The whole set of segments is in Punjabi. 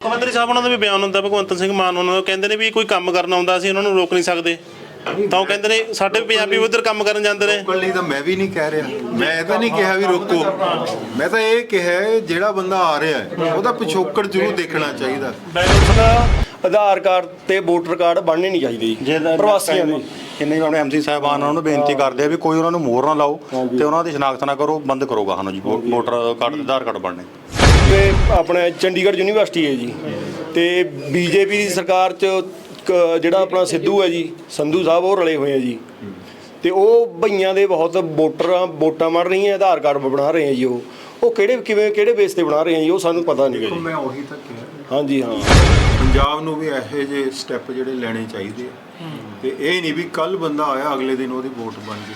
ਮੁੱਖ ਮੰਤਰੀ ਸਾਹਿਬ ਉਹਨਾਂ ਦਾ ਵੀ ਬਿਆਨ ਹੁੰਦਾ ਭਗਵੰਤ ਸਿੰਘ ਮਾਨ ਉਹਨਾਂ ਦਾ ਕਹਿੰਦੇ ਨੇ ਵੀ ਕੋਈ ਕੰਮ ਕਰਨ ਆਉਂਦਾ ਸੀ ਉਹਨਾਂ ਨੂੰ ਰੋਕ ਨਹੀਂ ਸਕਦੇ। ਤਾਂ ਉਹ ਕਹਿੰਦੇ ਨੇ ਸਾਡੇ ਪੰਜਾਬੀ ਉਧਰ ਕੰਮ ਕਰਨ ਜਾਂਦੇ ਨੇ। ਰੋਕਣ ਲਈ ਤਾਂ ਮੈਂ ਵੀ ਨਹੀਂ ਕਹਿ ਰਿਹਾ। ਮੈਂ ਇਹ ਤਾਂ ਨਹੀਂ ਕਿਹਾ ਵੀ ਰੋਕੋ। ਮੈਂ ਤਾਂ ਇਹ ਕਿਹਾ ਜਿਹੜਾ ਬੰਦਾ ਆ ਰਿਹਾ ਹੈ ਉਹਦਾ ਪਿਛੋਕੜ ਜ਼ਰੂਰ ਦੇਖਣਾ ਚਾਹੀਦਾ। ਦਾ ਆਧਾਰ ਕਾਰਡ ਤੇ ਵੋਟਰ ਕਾਰਡ ਬਣਨੇ ਨਹੀਂ ਚਾਹੀਦੇ ਜੀ ਪ੍ਰਵਾਸੀਆਂ ਦੇ ਕਿੰਨੇ ਵੀ ਆਪਣੇ ਐਮਸੀ ਸਾਹਿਬਾਨ ਉਹਨਾਂ ਨੂੰ ਬੇਨਤੀ ਕਰਦੇ ਆ ਵੀ ਕੋਈ ਉਹਨਾਂ ਨੂੰ ਮੋਹਰ ਨਾ ਲਾਓ ਤੇ ਉਹਨਾਂ ਦੀ ਸ਼ਨਾਖਤ ਨਾ ਕਰੋ ਬੰਦ ਕਰੋ ਵਾਹਨ ਜੀ ਵੋਟਰ ਕਾਰਡ ਆਧਾਰ ਕਾਰਡ ਬਣਨੇ। ਤੇ ਆਪਣਾ ਚੰਡੀਗੜ੍ਹ ਯੂਨੀਵਰਸਿਟੀ ਹੈ ਜੀ। ਤੇ ਬੀਜੇਪੀ ਦੀ ਸਰਕਾਰ ਚ ਕ- ਜਿਹੜਾ ਆਪਣਾ ਸਿੱਧੂ ਹੈ ਜੀ ਸੰਧੂ ਸਾਹਿਬ ਉਹ ਰਲੇ ਹੋਏ ਆ ਜੀ। ਤੇ ਉਹ ਭਈਆਂ ਦੇ ਬਹੁਤ ਵੋਟਰ ਵੋਟਾਂ ਮੜ ਰਹੀਆਂ ਆਧਾਰ ਕਾਰਡ ਬਣਾ ਰਹੇ ਆ ਜੀ ਉਹ। ਉਹ ਕਿਹੜੇ ਕਿਵੇਂ ਕਿਹੜੇ ਬੇਸ ਤੇ ਬਣਾ ਰਹੇ ਆ ਜੀ ਉਹ ਸਾਨੂੰ ਪਤਾ ਨਹੀਂ ਜੀ। ਮੈਂ ਉਹੀ ਤਾਂ ਕਿਹਾ। ਹਾਂਜੀ ਹਾਂ। ਪੰਜਾਬ ਨੂੰ ਵੀ ਇਹੋ ਜਿਹੇ ਸਟੈਪ ਜਿਹੜੇ ਲੈਣੇ ਚਾਹੀਦੇ ਆ। ਤੇ ਇਹ ਨਹੀਂ ਵੀ ਕੱਲ ਬੰਦਾ ਆਇਆ ਅਗਲੇ ਦਿਨ ਉਹਦੀ ਵੋਟ ਬਣ ਗਈ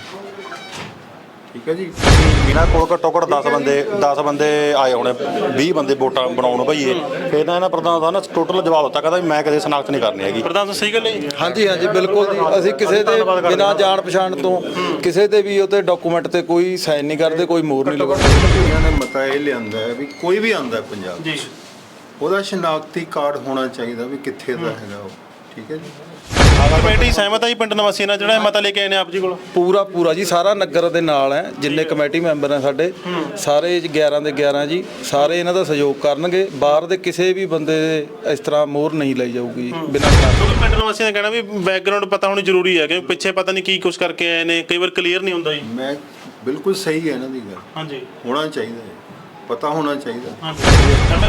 ਠੀਕ ਹੈ ਜੀ? ਇਹਨਾਂ ਕੋਲ ਘੱਟੋ ਘੱਟ 10 ਬੰਦੇ 10 ਬੰਦੇ ਆਏ ਹੋਣੇ 20 ਬੰਦੇ ਵੋਟਾਂ ਬਣਾਉਣ ਭਈਏ। ਫਿਰ ਤਾਂ ਇਹਨਾਂ ਪ੍ਰਧਾਨ ਦਾ ਨਾ ਟੋਟਲ ਜਵਾਬ ਦਿੱਤਾ ਕਹਿੰਦਾ ਵੀ ਮੈਂ ਕਦੇ ਸ਼ਨਾਖਤ ਨਹੀਂ ਕਰਨੀ ਹੈਗੀ। ਪ੍ਰਧਾਨ ਸਾਹਿਬ ਸਹੀ ਗੱਲ ਹੈ? ਹਾਂਜੀ ਹਾਂਜੀ ਬਿਲਕੁਲ ਜੀ। ਅਸੀਂ ਕਿਸੇ ਦੇ ਬਿਨਾਂ ਜਾਣ ਪਛਾਣ ਤੋਂ ਕਿਸੇ ਦੇ ਵੀ ਉਤੇ ਡਾਕੂਮੈਂਟ ਤੇ ਕੋਈ ਸਾਈਨ ਨਹੀਂ ਕਰਦੇ ਕੋਈ ਮੋਹਰ ਨਹੀਂ ਲਗਾਉਂਦੇ। ਇਹਨਾਂ ਨੇ ਮਤਾ ਇਹ ਲਿਆਂਦਾ ਹੈ ਵੀ ਕੋਈ ਵੀ ਆਂਦਾ ਪੰਜਾਬ ਜੀ। ਉਹਦਾ ਸ਼ਨਾਖਤੀ ਕਾਰਡ ਹੋਣਾ ਚਾਹੀਦਾ ਵੀ ਕਿੱਥੇ ਦਾ ਹੈਗਾ ਉਹ। ਠੀਕ ਹੈ ਜੀ? ਕਮੇਟੀ ਸਹਿਮਤ ਹੈ ਜੀ ਪਿੰਡ ਨਿਵਾਸੀ ਨਾਲ ਜਿਹੜਾ ਇਹ ਮਤਾ ਲੈ ਕੇ ਆਏ ਨੇ ਆਪ ਜੀ ਕੋਲ। ਪੂਰਾ ਪੂਰਾ ਜੀ ਸਾਰਾ ਨਗਰ ਦੇ ਨਾਲ ਹੈ ਜਿੰਨੇ ਕਮੇਟੀ ਮੈਂਬਰ ਨੇ ਸਾਡੇ ਸਾਰੇ ਜੀ 11 ਦੇ 11 ਜੀ ਸਾਰੇ ਇਹਨਾਂ ਦਾ ਸਹਿਯੋਗ ਕਰਨਗੇ ਬਾਹਰ ਦੇ ਕਿਸੇ ਵੀ ਬੰਦੇ ਦੇ ਇਸ ਤਰ੍ਹਾਂ ਮੋਹਰ ਨਹੀਂ ਲਈ ਜਾਊਗੀ ਬਿਨਾਂ ਕਿਉਂਕਿ ਪਿੰਡ ਨਿਵਾਸੀਆਂ ਦਾ ਕਹਿਣਾ ਵੀ ਬੈਕਗ੍ਰਾਉਂਡ ਪਤਾ ਹੋਣੀ ਜ਼ਰੂਰੀ ਹੈ ਕਿ ਪਿੱਛੇ ਪਤਾ ਨਹੀਂ ਕੀ ਕੁਝ ਕਰਕੇ ਆਏ ਨੇ ਕਈ ਵਾਰ ਕਲੀਅਰ ਨਹੀਂ ਹੁੰਦਾ ਜੀ। ਮੈਂ ਬਿਲਕੁਲ ਸਹੀ ਹੈ ਇਹਨਾਂ ਦੀ ਗੱਲ। ਹਾਂਜੀ। ਹੋਣਾ ਚਾਹੀਦਾ ਹੈ ਪਤਾ ਹੋਣਾ ਚਾਹੀਦਾ। ਹਾਂਜੀ।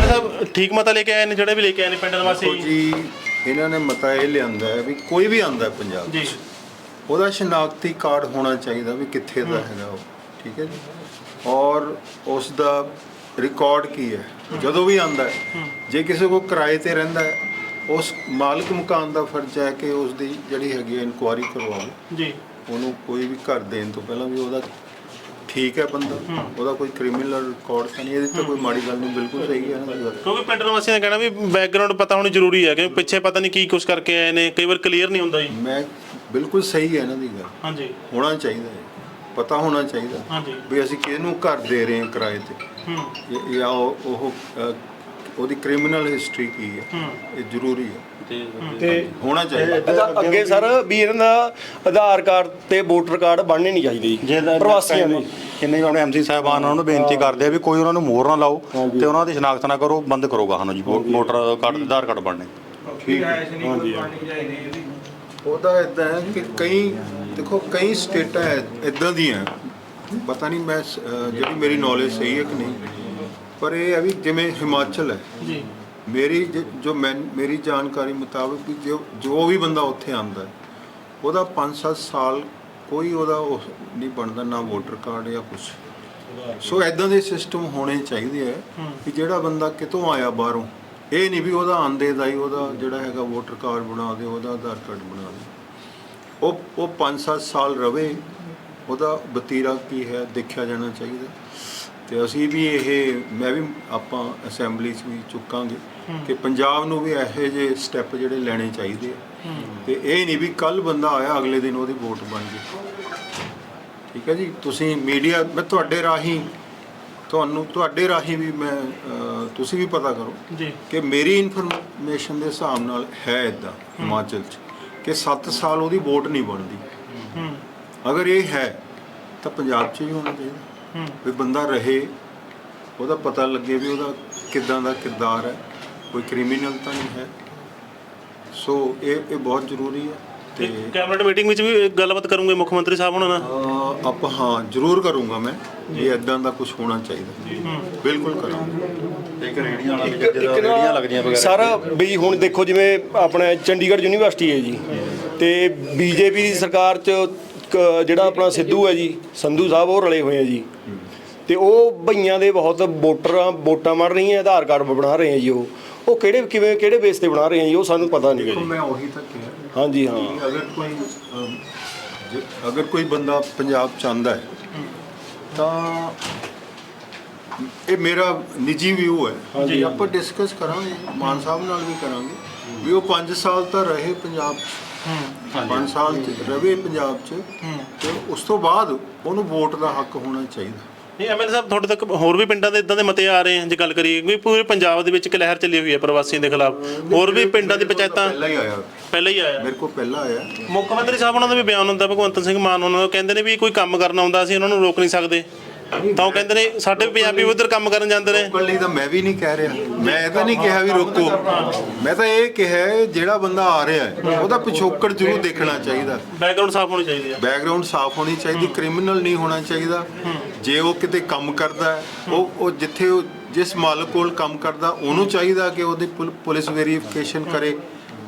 ਸਾਹਿਬ ਠੀਕ ਮਤਾ ਲੈ ਕੇ ਆਏ ਨੇ ਜਿਹੜੇ ਵੀ ਲੈ ਕੇ ਆਏ ਨੇ ਪਿੰਡ ਨਿਵਾਸੀ? ਦੇਖੋ ਜੀ ਇਹਨਾਂ ਨੇ ਮਤਾ ਇਹ ਲਿਆਂਦਾ ਹੈ ਵੀ ਕੋਈ ਵੀ ਆਂਦਾ ਪੰਜਾਬ ਜੀ। ਉਹਦਾ ਸ਼ਨਾਖਤੀ ਕਾਰਡ ਹੋਣਾ ਚਾਹੀਦਾ ਵੀ ਕਿੱਥੇ ਦਾ ਹੈਗਾ ਉਹ ਠੀਕ ਹੈ ਜੀ? ਔਰ ਉਸ ਦਾ ਰਿਕਾਰਡ ਕੀ ਹੈ? ਜਦੋਂ ਵੀ ਆਂਦਾ ਹੈ ਜੇ ਕਿਸੇ ਕੋ ਕਿਰਾਏ ਤੇ ਰਹਿੰਦਾ ਹੈ ਉਸ ਮਾਲਕ ਮਕਾਨ ਦਾ ਫਰਜ਼ ਹੈ ਕਿ ਉਸ ਦੀ ਜਿਹੜੀ ਹੈਗੀ ਇਨਕੁਆਰੀ ਕਰਵਾਵੇ। ਜੀ। ਉਹਨੂੰ ਕੋਈ ਵੀ ਘਰ ਦੇਣ ਤੋਂ ਪਹਿਲਾਂ ਵੀ ਉਹਦਾ ਠੀਕ ਹੈ ਬੰਦਾ ਉਹਦਾ ਕੋਈ ਕ੍ਰਿਮੀਨਲ ਰਿਕਾਰਡ ਤਾਂ ਨਹੀਂ ਇਹਦੀ ਤਾਂ ਕੋਈ ਮਾੜੀ ਗੱਲ ਨਹੀਂ ਬਿਲਕੁਲ ਸਹੀ ਹੈ ਨਾ ਗੱਲ। ਕਿਉਂਕਿ ਪਿੰਡ ਨਿਵਾਸੀਆਂ ਦਾ ਕਹਿਣਾ ਵੀ ਬੈਕਗ੍ਰਾਉਂਡ ਪਤਾ ਹੋਣੀ ਜ਼ਰੂਰੀ ਹੈ ਕਿ ਪਿੱਛੇ ਪਤਾ ਨਹੀਂ ਕੀ ਕੁਝ ਕਰਕੇ ਆਏ ਨੇ ਕਈ ਵਾਰ ਕਲੀਅਰ ਨਹੀਂ ਹੁੰਦਾ ਜੀ। ਮੈਂ ਬਿਲਕੁਲ ਸਹੀ ਹੈ ਇਹਨਾਂ ਦੀ ਗੱਲ। ਹਾਂਜੀ। ਹੋਣਾ ਚਾਹੀਦਾ ਹੈ ਪਤਾ ਹੋਣਾ ਚਾਹੀਦਾ। ਹਾਂਜੀ। ਵੀ ਅਸੀਂ ਕਿਹਨੂੰ ਘਰ ਦੇ ਰਹੇ ਹਾਂ ਕਿਰਾਏ ਤੇ? ਹੂੰ। ਜਾਂ- ਉਹ ਉਹਦੀ ਕ੍ਰਿਮੀਨਲ ਹਿਸਟਰੀ ਕੀ ਹੈ? ਹੂੰ। ਇਹ ਜ਼ਰੂਰੀ ਹੈ। ਤੇ ਹੋਣਾ ਚਾਹੀਦਾ। ਅੱਛਾ, ਅੱਗੇ ਸਰ ਵੀ ਇਹਨਾਂ ਦਾ ਆਧਾਰ ਕਾਰਡ ਤੇ ਵੋਟਰ ਕਾਰਡ ਬਣਨੇ ਨਹੀਂ ਚਾਹੀਦੇ ਜੀ। ਪ੍ਰਵਾਸੀਆਂ ਦੇ ਕਿੰਨੇ ਵੀ ਆਪਣੇ ਐਮਸੀ ਸਾਹਿਬਾਨ ਉਹਨਾਂ ਨੂੰ ਬੇਨਤੀ ਕਰਦੇ ਆ ਵੀ ਕੋਈ ਉਹਨਾਂ ਨੂੰ ਮੋਹਰ ਨਾ ਲਾਓ ਤੇ ਉਹਨਾਂ ਦੀ ਸ਼ਨਾਖਤ ਨਾ ਕਰੋ ਬੰਦ ਕਰੋ ਵਾਹਨ ਜੀ ਵੋ- ਵੋਟਰ ਕਾਰਡ ਆਧਾਰ ਕਾਰਡ ਬਣਨੇ। ਠੀਕ ਹੈ। ਉਹਦਾ ਇਦਾਂ ਹੈ ਕਿ ਕਈ ਦੇਖੋ ਕਈ ਸਟੇਟਾਂ ਇਦਾਂ ਦੀਆਂ। ਪਤਾ ਨਹੀਂ ਮੈਂ ਸ- ਜਿਹੜੀ ਮੇਰੀ ਨੌਲੇਜ ਸਹੀ ਹੈ ਕਿ ਨਹੀਂ। ਪਰ ਇਹ ਹੈ ਵੀ ਜਿਵੇਂ ਹਿਮਾਚਲ ਹੈ। ਜੀ। ਮੇਰੀ ਜ- ਜੋ ਮੈਂ ਮੇਰੀ ਜਾਣਕਾਰੀ ਮੁਤਾਬਕ ਵੀ ਜੋ ਜੋ ਵੀ ਬੰਦਾ ਉੱਥੇ ਆਂਦਾ ਹੈ ਉਹਦਾ 5-7 ਸਾਲ ਕੋਈ ਉਹਦਾ ਉਹ ਨਹੀਂ ਬਣਦਾ ਨਾ ਵੋਟਰ ਕਾਰਡ ਜਾਂ ਕੁਝ ਸੋ ਐਦਾਂ ਦੇ ਸਿਸਟਮ ਹੋਣੇ ਚਾਹੀਦੇ ਹੈ। ਕਿ ਜਿਹੜਾ ਬੰਦਾ ਕਿਤੋਂ ਆਇਆ ਬਾਹਰੋਂ ਇਹ ਨਹੀਂ ਵੀ ਉਹਦਾ ਆਂਦੇ ਦਾ ਹੀ ਉਹਦਾ ਜਿਹੜਾ ਹੈਗਾ ਵੋਟਰ ਕਾਰਡ ਬਣਾ ਦੇ ਉਹਦਾ ਆਧਾਰ ਕਾਰਡ ਬਣਾ ਦੇ। ਉਹ ਉਹ 5-7 ਸਾਲ ਰਵੇ ਉਹਦਾ ਵਤੀਰਾ ਕੀ ਹੈ ਦੇਖਿਆ ਜਾਣਾ ਚਾਹੀਦਾ। ਤੇ ਅਸੀਂ ਵੀ ਇਹ ਮੈਂ ਵੀ ਆਪਾਂ ਅਸੈਂਬਲੀ 'ਚ ਵੀ ਚੁੱਕਾਂਗੇ ਕਿ ਪੰਜਾਬ ਨੂੰ ਵੀ ਇਹੋ ਜਿਹੇ ਸਟੈਪ ਜਿਹੜੇ ਲੈਣੇ ਚਾਹੀਦੇ ਆ। ਤੇ ਇਹ ਨਹੀਂ ਵੀ ਕੱਲ ਬੰਦਾ ਆਇਆ ਅਗਲੇ ਦਿਨ ਉਹਦੀ ਵੋਟ ਬਣ ਗਈ ਠੀਕ ਹੈ ਜੀ? ਤੁਸੀਂ ਮੀਡੀਆ ਮੈਂ ਤੁਹਾਡੇ ਰਾਹੀਂ ਤੁਹਾਨੂੰ ਤੁਹਾਡੇ ਰਾਹੀਂ ਵੀ ਮੈਂ ਤੁਸੀਂ ਵੀ ਪਤਾ ਕਰੋ ਜੀ। ਕਿ ਮੇਰੀ ਇਨਫੋਰਮੇਸ਼ਨ ਦੇ ਹਿਸਾਬ ਨਾਲ ਹੈ ਇਦਾਂ ਹਿਮਾਚਲ 'ਚ ਕਿ 7 ਸਾਲ ਉਹਦੀ ਵੋਟ ਨਹੀਂ ਬਣਦੀ। ਹੂੰ। ਅਗਰ ਇਹ ਹੈ ਤਾਂ ਪੰਜਾਬ 'ਚ ਵੀ ਹੋਣਾ ਚਾਹੀਦਾ। ਹੂੰ ਵੀ ਬੰਦਾ ਰਹੇ ਉਹਦਾ ਪਤਾ ਲੱਗੇ ਵੀ ਉਹਦਾ ਕਿੱਦਾਂ ਦਾ ਕਿਰਦਾਰ ਹੈ ਕੋਈ ਕ੍ਰਿਮੀਨਲ ਤਾਂ ਨਹੀਂ ਹੈ। ਸੋ ਇਹ ਇਹ ਬਹੁਤ ਜ਼ਰੂਰੀ ਹੈ ਤੇ ਕੈਬਨਿਟ ਮੀਟਿੰਗ ਵਿੱਚ ਵੀ ਗੱਲਬਾਤ ਕਰੂੰਗੇ ਮੁੱਖ ਮੰਤਰੀ ਸਾਹਿਬ ਉਹਨਾਂ ਨਾਲ? ਆਪਾਂ ਹਾਂ ਜ਼ਰੂਰ ਕਰੂੰਗਾ ਮੈਂ ਇਹ ਇਦਾਂ ਦਾ ਕੁਝ ਹੋਣਾ ਚਾਹੀਦਾ। ਬਿਲਕੁਲ ਕਰਾਂਗਾ। ਇੱਕ ਰੇੜੀਆਂ ਵਾਲਾ ਇੱਕ ਰੇੜੀਆਂ ਲੱਗਦੀਆਂ ਵਗੈਰਾ। ਸਾਰਾ ਵੀ ਹੁਣ ਦੇਖੋ ਜਿਵੇਂ ਆਪਣਾ ਚੰਡੀਗੜ੍ਹ ਯੂਨੀਵਰਸਿਟੀ ਹੈ ਜੀ। ਤੇ ਬੀਜੇਪੀ ਦੀ ਸਰਕਾਰ ਚ ਜਿਹੜਾ ਆਪਣਾ ਸਿੱਧੂ ਹੈ ਜੀ ਸੰਧੂ ਸਾਹਿਬ ਉਹ ਰਲੇ ਹੋਏ ਆ ਜੀ। ਤੇ ਉਹ ਭਈਆਂ ਦੇ ਬਹੁਤ ਵੋਟਰ ਵੋਟਾਂ ਮੜ ਰਹੀਆਂ ਆਧਾਰ ਕਾਰਡ ਬਣਾ ਰਹੇ ਆ ਜੀ ਉਹ। ਉਹ ਕਿਹੜੇ ਕਿਵੇਂ ਕਿਹੜੇ ਬੇਸ ਤੇ ਬਣਾ ਰਹੇ ਆ ਜੀ ਉਹ ਸਾਨੂੰ ਪਤਾ ਨਹੀਂ ਜੀ। ਮੈਂ ਉਹੀ ਤਾਂ ਕਿਹਾ। ਹਾਂਜੀ ਹਾਂ। ਕਿ ਅਗਰ ਕੋਈ ਅਮ, ਜੇ- ਅਗਰ ਕੋਈ ਬੰਦਾ ਪੰਜਾਬ ਚ ਆਂਦਾ ਹੈ ਤਾਂ ਇਹ ਮੇਰਾ ਨਿੱਜੀ ਵਿਊ ਹੈ। ਜੀ ਆਪਾਂ ਡਿਸਕਸ ਕਰਾਂਗੇ ਮਾਨ ਸਾਹਿਬ ਨਾਲ ਵੀ ਕਰਾਂਗੇ। ਵੀ ਉਹ 5 ਸਾਲ ਤਾਂ ਰਹੇ ਪੰਜਾਬ ਚ। 5 ਸਾਲ ਚ ਰਵੇ ਪੰਜਾਬ ਚ ਤੇ ਉਸ ਤੋਂ ਬਾਅਦ ਉਹਨੂੰ ਵੋਟ ਦਾ ਹੱਕ ਹੋਣਾ ਚਾਹੀਦਾ। ਨਹੀਂ ਐਮਐਲਏ ਸਾਹਿਬ ਤੁਹਾਡੇ ਤੱਕ ਹੋਰ ਵੀ ਪਿੰਡਾਂ ਦੇ ਇਦਾਂ ਦੇ ਮਤੇ ਆ ਰਹੇ ਆ ਜੇ ਗੱਲ ਕਰੀਏ ਕਿਉਂਕਿ ਪੂਰੇ ਪੰਜਾਬ ਦੇ ਵਿੱਚ ਇੱਕ ਲਹਿਰ ਚੱਲੀ ਹੋਈ ਹੈ ਪ੍ਰਵਾਸੀਆਂ ਦੇ ਖਿਲਾਫ। ਹੋਰ ਵੀ ਪਿੰਡਾਂ ਦੀ ਪੰਚਾਇਤਾਂ ਪਹਿਲਾਂ ਹੀ ਆਇਆ। ਪਹਿਲਾਂ ਹੀ ਆਇਆ। ਮੇਰੇ ਕੋਲ ਪਹਿਲਾਂ ਆਇਆ। ਮੁੱਖ ਮੰਤਰੀ ਸਾਹਿਬ ਉਹਨਾਂ ਦਾ ਵੀ ਬਿਆਨ ਹੁੰਦਾ ਭਗਵੰਤ ਸਿੰਘ ਮਾਨ ਉਹਨਾਂ ਦਾ ਕਹਿੰਦੇ ਨੇ ਵੀ ਕੋਈ ਕੰਮ ਕਰਨ ਆਉਂਦਾ ਸੀ ਉਹਨਾਂ ਨੂੰ ਰੋਕ ਨਹੀਂ ਸਕਦੇ। ਤਾਂ ਉਹ ਕਹਿੰਦੇ ਨੇ ਸਾਡੇ ਪੰਜਾਬੀ ਉਧਰ ਕੰਮ ਕਰਨ ਜਾਂਦੇ ਨੇ। ਰੋਕਣ ਲਈ ਤਾਂ ਮੈਂ ਵੀ ਨਹੀਂ ਕਹਿ ਰਿਹਾ। ਮੈਂ ਇਹ ਤਾਂ ਨਹੀਂ ਕਿਹਾ ਵੀ ਰੋਕੋ। ਮੈਂ ਤਾਂ ਇਹ ਕਿਹਾ ਜਿਹੜਾ ਬੰਦਾ ਆ ਰਿਹਾ ਹੈ ਉਹਦਾ ਪਿਛੋਕੜ ਜ਼ਰੂਰ ਦੇਖਣਾ ਚਾਹੀਦਾ। ਬੈਕਗ੍ਰਾਉਂਡ ਸਾਫ਼ ਹੋਣੀ ਚਾਹੀਦੀ ਹੈ। ਬੈਕਗ੍ਰਾਉਂਡ ਸਾਫ਼ ਹੋਣੀ ਚਾਹੀਦੀ ਕ੍ਰਿਮੀਨਲ ਨਹੀਂ ਹੋਣਾ ਚਾਹੀਦਾ। ਜੇ ਉਹ ਕਿਤੇ ਕੰਮ ਕਰਦਾ ਹੈ ਉਹ ਉਹ ਜਿੱਥੇ ਉਹ ਜਿਸ ਮਾਲਕ ਕੋਲ ਕੰਮ ਕਰਦਾ ਉਹਨੂੰ ਚਾਹੀਦਾ ਕਿ ਉਹਦੀ ਪੁਲ- ਪੁਲਿਸ ਵੈਰੀਫਿਕੇਸ਼ਨ ਕਰੇ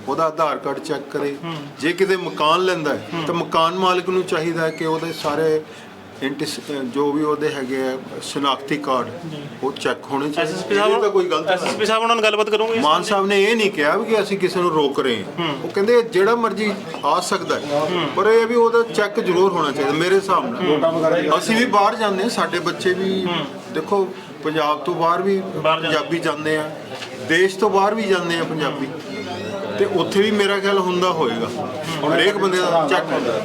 ਉਹਦਾ ਆਧਾਰ ਕਾਰਡ ਚੈੱਕ ਕਰੇ। ਜੇ ਕਿਤੇ ਮਕਾਨ ਲੈਂਦਾ ਹੈ ਤਾਂ ਮਕਾਨ ਮਾਲਕ ਨੂੰ ਚਾਹੀਦਾ ਹੈ ਕਿ ਉਹਦੇ ਸਾਰੇ ਇੰਟਿਸ ਜੋ ਵੀ ਉਹਦੇ ਹੈਗੇ ਆ ਸ਼ਨਾਖਤੀ ਕਾਰਡ ਉਹ ਚੈੱਕ ਹੋਣੇ ਚਾਹੀਦੇ ਐਸਐਸਪੀ ਇਹ ਸਾਹਿਬ ਤਾਂ ਕੋਈ ਗਲਤ ਨਹੀਂ। ਐਸਐਸਪੀ ਸਾਹਿਬ ਉਹਨਾਂ ਨਾਲ ਗੱਲਬਾਤ ਕਰੋਗੇ ਮਾਨ ਸਾਹਿਬ ਨੇ ਇਹ ਨਹੀਂ ਕਿਹਾ ਵੀ ਕਿ ਅਸੀਂ ਕਿਸੇ ਨੂੰ ਰੋਕ ਰਹੇ ਹਾਂ। ਉਹ ਕਹਿੰਦੇ ਜਿਹੜਾ ਮਰਜ਼ੀ ਆ ਸਕਦਾ ਪਰ ਇਹ ਵੀ ਉਹਦਾ ਚੈੱਕ ਜ਼ਰੂਰ ਹੋਣਾ ਚਾਹੀਦਾ ਮੇਰੇ ਹਿਸਾਬ ਨਾਲ। ਅਸੀਂ ਵੀ ਬਾਹਰ ਜਾਂਦੇ ਹਾਂ ਸਾਡੇ ਬੱਚੇ ਵੀ ਦੇਖੋ ਪੰਜਾਬ ਤੋਂ ਬਾਹਰ ਵੀ। ਪੰਜਾਬੀ ਜਾਂਦੇ ਆ ਦੇਸ਼ ਤੋਂ ਬਾਹਰ ਵੀ ਜਾਂਦੇ ਆ ਪੰਜਾਬੀ। ਤੇ ਉੱਥੇ ਵੀ ਮੇਰਾ ਖਿਆਲ ਹੁੰਦਾ ਹੋਏਗਾ। ਹਰੇਕ ਬੰਦੇ ਦਾ ਚੈੱਕ ਹੁੰਦਾ।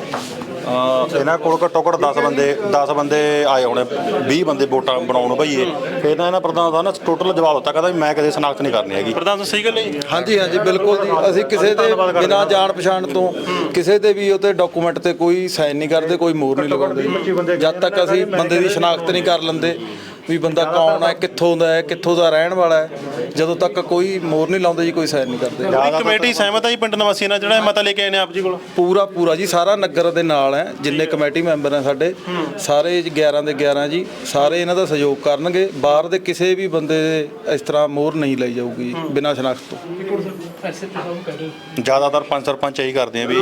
ਅਹ ਇਹਨਾਂ ਕੋਲ ਘੱਟੋ ਘੱਟ 10 ਬੰਦੇ 10 ਬੰਦੇ ਆਏ ਹੋਣੇ 20 ਬੰਦੇ ਵੋਟਾਂ ਬਣਾਉਣ ਭਈਏ ਫਿਰ ਨਾ ਇਹਨਾਂ ਪ੍ਰਧਾਨ ਦਾ ਨਾ ਟੋਟਲ ਜਵਾਬ ਦਿੱਤਾ ਕਹਿੰਦਾ ਵੀ ਮੈਂ ਕਦੇ ਸਨਾਖਤ ਨਹੀਂ ਕਰਨੀ ਹੈਗੀ। ਪ੍ਰਧਾਨ ਸਾਹਿਬ ਸਹੀ ਗੱਲ ਹੈ ਜੀ? ਹਾਂਜੀ ਹਾਂਜੀ ਬਿਲਕੁਲ ਜੀ। ਅਸੀਂ ਕਿਸੇ ਦੇ ਬਿਨਾਂ ਜਾਣ ਪਛਾਣ ਤੋਂ ਕਿਸੇ ਦੇ ਵੀ ਉਹਤੇ ਡਾਕੂਮੈਂਟ ਤੇ ਕੋਈ ਸਾਈਨ ਨਹੀਂ ਕਰਦੇ ਕੋਈ ਮੋਹਰ ਨਹੀਂ ਲਗਾਉਂਦੇ। ਜਦ ਤੱਕ ਅਸੀਂ ਬੰਦੇ ਦੀ ਸ਼ਨਾਖਤ ਨਹੀਂ ਕਰ ਲੈਂਦੇ। ਵੀ ਬੰਦਾ ਕੌਣ ਹੈ ਕਿੱਥੋਂ ਦਾ ਹੈ ਕਿੱਥੋਂ ਦਾ ਰਹਿਣ ਵਾਲਾ ਹੈ। ਜਦੋਂ ਤੱਕ ਕੋਈ ਮੋਹਰ ਨਹੀਂ ਲਾਉਂਦੇ ਜੀ ਕੋਈ ਸਾਈਨ ਨਹੀਂ ਕਰਦੇ। ਕਮੇਟੀ ਸਹਿਮਤ ਹੈ ਜੀ ਪਿੰਡ ਨਿਵਾਸੀਆਂ ਨਾਲ ਜਿਹੜਾ ਇਹ ਮਤਾ ਲੈ ਕੇ ਆਏ ਨੇ ਆਪ ਜੀ ਕੋਲ? ਪੂਰਾ ਪੂਰਾ ਜੀ ਸਾਰਾ ਨਗਰ ਦੇ ਨਾਲ ਹੈ ਜਿੰਨੇ ਕਮੇਟੀ ਮੈਂਬਰ ਹੈ ਸਾਡੇ। ਸਾਰੇ ਜੀ 11 ਦੇ 11 ਜੀ ਸਾਰੇ ਇਹਨਾਂ ਦਾ ਸਹਿਯੋਗ ਕਰਨਗੇ। ਬਾਹਰ ਦੇ ਕਿਸੇ ਵੀ ਬੰਦੇ ਦੇ ਇਸ ਤਰ੍ਹਾਂ ਮੋਹਰ ਨਹੀਂ ਲਈ ਜਾਊਗੀ ਬਿਨਾਂ ਸ਼ਨਾਖਤ ਤੋਂ। ਜ਼ਿਆਦਾਤਰ ਪੰਜ ਸਰਪੰਚ ਇਹੀ ਕਰਦੇ ਆ ਵੀ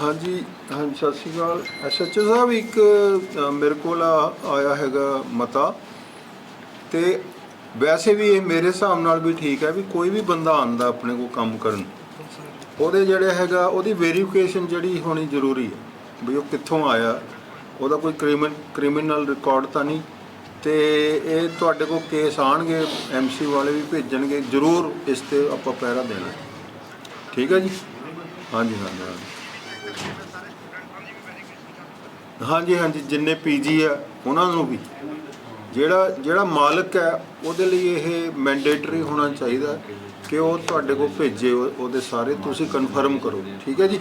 ਹਾਂਜੀ ਹਾਂਜੀ, ਸਤਿ ਸ਼੍ਰੀ ਅਕਾਲ। ਐਸਐਚਓ ਸਾਹਿਬ, ਇੱਕ ਮੇਰੇ ਕੋਲ ਆਇਆ ਹੈਗਾ ਮਤਾ। ਤੇ ਵੈਸੇ ਵੀ ਇਹ ਮੇਰੇ ਹਿਸਾਬ ਨਾਲ ਵੀ ਠੀਕ ਹੈ ਵੀ ਕੋਈ ਵੀ ਬੰਦਾ ਆਂਦਾ ਆਪਣੇ ਕੋਲ ਕੰਮ ਕਰਨ, ਉਹਦੇ ਜਿਹੜੇ ਹੈਗਾ, ਉਹਦੀ ਵੈਰੀਫਿਕੇਸ਼ਨ ਜਿਹੜੀ ਹੋਣੀ ਜ਼ਰੂਰੀ ਹੈ, ਵੀ ਉਹ ਕਿੱਥੋਂ ਆਇਆ। ਉਹਦਾ ਕੋਈ ਕ੍ਰਿਮੀਨਲ ਕ੍ਰਿਮੀਨਲ ਰਿਕਾਰਡ ਤਾਂ ਨਹੀਂ। ਤੇ ਇਹ ਤੁਹਾਡੇ ਕੋਲ ਕੇਸ ਆਣਗੇ ਐਮਸੀ ਵਾਲੇ ਵੀ ਭੇਜਣਗੇ, ਜ਼ਰੂਰ ਇਸ ਤੇ ਆਪਾਂ ਪਹਿਰਾ ਦੇਣਾ। ਠੀਕ ਹੈ ਜੀ? ਹਾਂਜੀ ਹਾਂਜੀ। ਹਾਂਜੀ ਹਾਂਜੀ ਜਿੰਨੇ ਪੀਜੀ ਆ ਉਹਨਾਂ ਨੂੰ ਵੀ। ਜਿਹੜਾ ਜਿਹੜਾ ਮਾਲਕ ਹੈ ਉਹਦੇ ਲਈ ਇਹ ਮੈਂਡੇਟਰੀ ਹੋਣਾ ਚਾਹੀਦਾ ਕਿ ਉਹ ਤੁਹਾਡੇ ਕੋਲ ਭੇਜੇ ਉਹ- ਉਹਦੇ ਸਾਰੇ। ਤੁਸੀਂ ਕਨਫਰਮ ਕਰੋ। ਠੀਕ ਹੈ ਜੀ?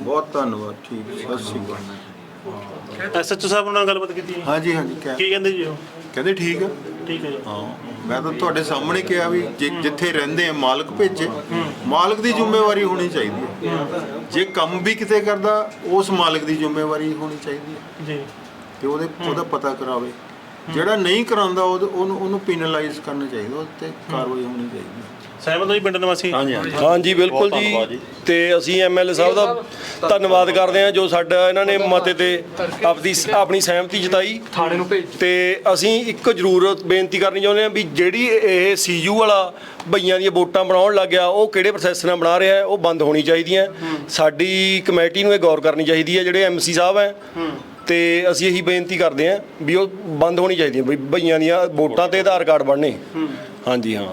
ਬਹੁਤ ਧੰਨਵਾਦ। ਠੀਕ ਸਤਿ ਸ਼੍ਰੀ ਅਕਾਲ। ਐਸਐਚਓ ਸਾਹਿਬ ਨਾਲ ਗੱਲਬਾਤ ਕੀਤੀ? ਹਾਂਜੀ ਹਾਂਜੀ ਕੀ ਕਹਿੰਦੇ ਜੀ ਉਹ? ਕਹਿੰਦੇ ਠੀਕ ਹੈ। ਠੀਕ ਹੈ ਹਾਂ। ਮੈਂ ਤਾਂ ਤੁਹਾਡੇ ਸਾਹਮਣੇ ਕਿਹਾ ਵੀ ਜਿ- ਜਿੱਥੇ ਰਹਿੰਦੇ ਆ ਮਾਲਕ ਭੇਜੇ ਮਾਲਕ ਦੀ ਜ਼ਿੰਮੇਵਾਰੀ ਹੋਣੀ ਚਾਹੀਦੀ ਹੈ। ਜੇ ਕੰਮ ਵੀ ਕਿਤੇ ਕਰਦਾ ਉਸ ਮਾਲਕ ਦੀ ਜ਼ਿੰਮੇਵਾਰੀ ਹੋਣੀ ਚਾਹੀਦੀ ਹੈ। ਜੀ। ਤੇ ਉਹਦੇ ਉਹਦਾ ਪਤਾ ਕਰਾਵੇ। ਜਿਹੜਾ ਨਹੀਂ ਕਰਾਉਂਦਾ ਉਹਦੇ- ਉਹਨੂੰ ਉਹਨੂੰ ਪੈਨਲਾਈਜ਼ ਕਰਨਾ ਚਾਹੀਦਾ ਉਹ ਤੇ ਕਾਰਵਾਈ ਹੋਣੀ ਚਾਹੀਦੀ ਹੈ। ਸਹਿਮਤ ਹੋ ਜੀ ਪਿੰਡ ਨਿਵਾਸੀ? ਹਾਂਜੀ ਹਾਂਜੀ। ਬਿਲਕੁਲ ਜੀ। ਤੇ ਅਸੀਂ ਐਮਐਲਏ ਸਾਹਿਬ ਦਾ ਧੰਨਵਾਦ ਕਰਦੇ ਹਾਂ ਜੋ ਸਾਡਾ ਇਹਨਾਂ ਨੇ ਮਤੇ ਤੇ ਆਪਣੀ ਆਪਣੀ ਸਹਿਮਤੀ ਜਤਾਈ। ਥਾਣੇ ਨੂੰ ਭੇਜ ਤੇ ਅਸੀਂ ਇੱਕ ਜ਼ਰੂਰ ਬੇਨਤੀ ਕਰਨੀ ਚਾਹੁੰਦੇ ਹਾਂ ਵੀ ਜਿਹੜੀ ਇਹ ਸੀਯੂ ਵਾਲਾ ਭਈਆਂ ਦੀਆਂ ਵੋਟਾਂ ਬਣਾਉਣ ਲੱਗਿਆ ਉਹ ਕਿਹੜੇ ਪ੍ਰੋਸੈਸ ਨਾਲ ਬਣਾ ਰਿਹਾ ਹੈ ਉਹ ਬੰਦ ਹੋਣੀ ਚਾਹੀਦੀਆਂ ਸਾਡੀ ਕਮੇਟੀ ਨੂੰ ਇਹ ਗੌਰ ਕਰਨੀ ਚਾਹੀਦੀ ਹੈ ਜਿਹੜੇ ਐਮਸੀ ਸਾਹਿਬ ਹੈ। ਤੇ ਅਸੀਂ ਇਹੀ ਬੇਨਤੀ ਕਰਦੇ ਹਾਂ ਵੀ ਉਹ ਬੰਦ ਹੋਣੀ ਚਾਹੀਦੀ ਹੈ ਵੀ ਭਈਆਂ ਦੀਆਂ ਵੋਟਾਂ ਤੇ ਆਧਾਰ ਕਾਰਡ ਬਣਨੇ। ਹਾਂਜੀ ਹਾਂ।